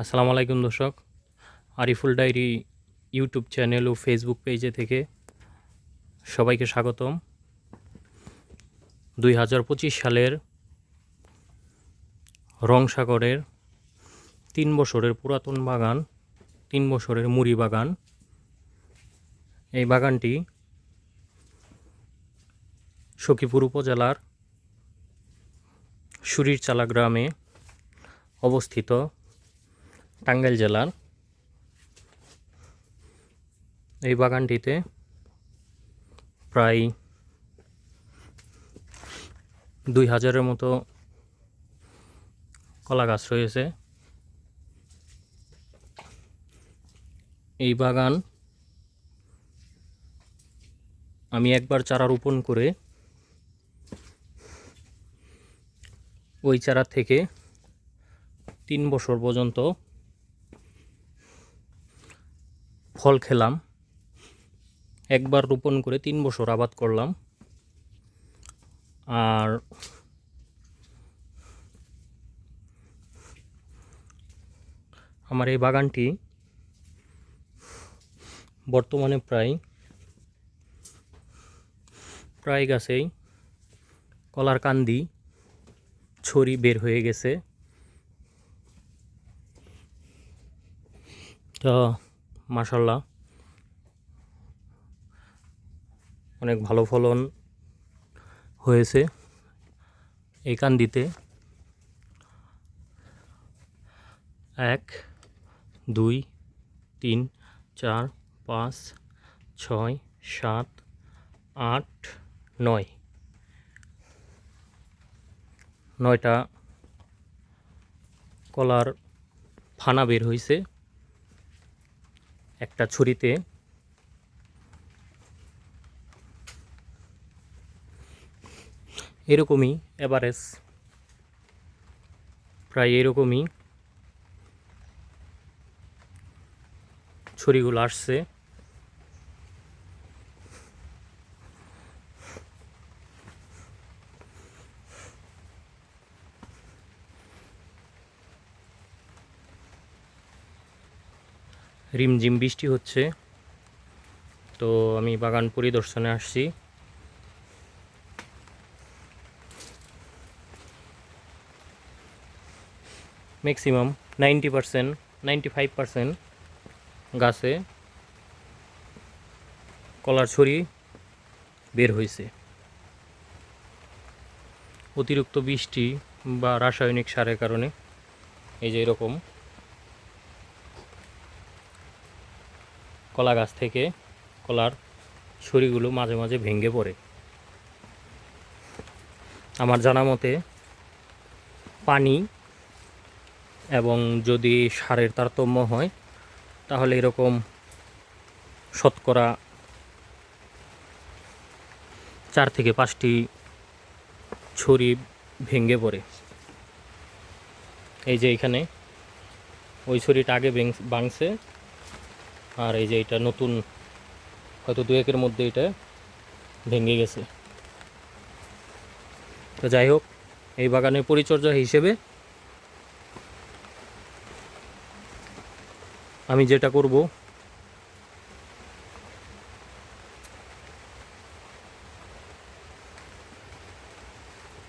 আসসালামু আলাইকুম দর্শক। আরিফুল ডায়েরি ইউটিউব চ্যানেল ও ফেসবুক পেজে থেকে সবাইকে স্বাগতম। দুই হাজার পঁচিশ সালের রংসাগরের তিন বছরের পুরাতন বাগান, তিন বছরের মুড়ি বাগান। এই বাগানটি সখীপুর উপজেলার সুরিরচালা গ্রামে অবস্থিত। টাঙ্গাইল জেলার এই বাগানটিতে প্রায় দুই হাজারের মতো কলা গাছ রয়েছে। এই বাগান আমি একবার চারা রোপণ করে ওই চারা থেকে তিন বছর পর্যন্ত ফল খেলাম। একবার রোপণ করে তিন বছর আবাদ করলাম। আর আমার এই বাগানটি বর্তমানে প্রায় প্রায় গাছেই কলার কান্দি ছড়ি বের হয়ে গেছে। তো মাশাল্লাহ। অনেক ভালো ফলন হয়েছে এই কান্দিতে। এক, দুই, তিন, চার, পাঁচ, ছয়, সাত, আট, নয়। নয়টা কলার ফানা বের হয়েছে একটা ছুরিতে। এরকমই এভারেজ প্রায় এরকমই ছুরিগুলো আসছে। রিমঝিম বৃষ্টি হচ্ছে। তো আমি বাগান পরিদর্শনে আসছি। Maximum ninety percent ninety five percent গাছে কলার ছড়ি বের হয়েছে। অতিরিক্ত বৃষ্টি বা রাসায়নিক সারের কারণে এই যে এরকম কলা গাছ থেকে কলার ছড়িগুলো মাঝে মাঝে ভেঙে পড়ে। আমার জানা মতে পানি এবং যদি সারের তারতম্য হয়, তাহলে এরকম শতকরা চার থেকে পাঁচটি ছড়ি ভেঙে পড়ে। এই যে এখানে ওই ছড়িটা আগে ভেঙ- ভাঙছে। আর এই যে এটা নতুন, হয়তো দু একের মধ্যে এটা ভেঙে গেছে। তো যাই হোক, এই বাগানের পরিচর্যা হিসেবে আমি যেটা করব,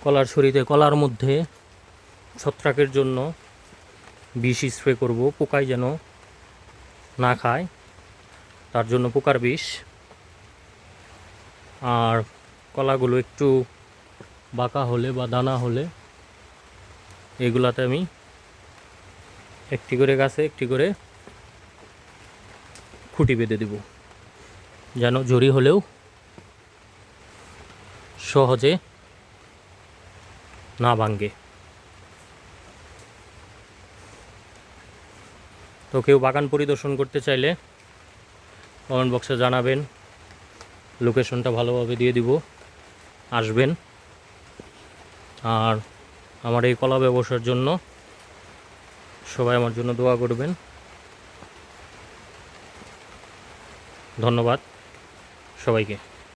কলার ছড়িতে, কলার মধ্যে ছত্রাকের জন্য বিষ স্প্রে করব, পোকায় যেন না খায়। তার জন্য পোকার বিষ। আর কলাগুলো একটু বাঁকা হলে বা দানা হলে এগুলাতে আমি একটি করে গাছে একটি করে খুঁটি বেঁধে দেব, যেন জড়ি হলেও সহজে না ভাঙ্গে তো কেউ বাগান পরিদর্শন করতে চাইলে কমেন্ট বক্সে জানাবেন। লোকেশনটা ভালোভাবে দিয়ে দিব। আসবেন। আর আমার এই কলা ব্যবসার জন্য সবাই আমার জন্য দোয়া করবেন। ধন্যবাদ সবাইকে।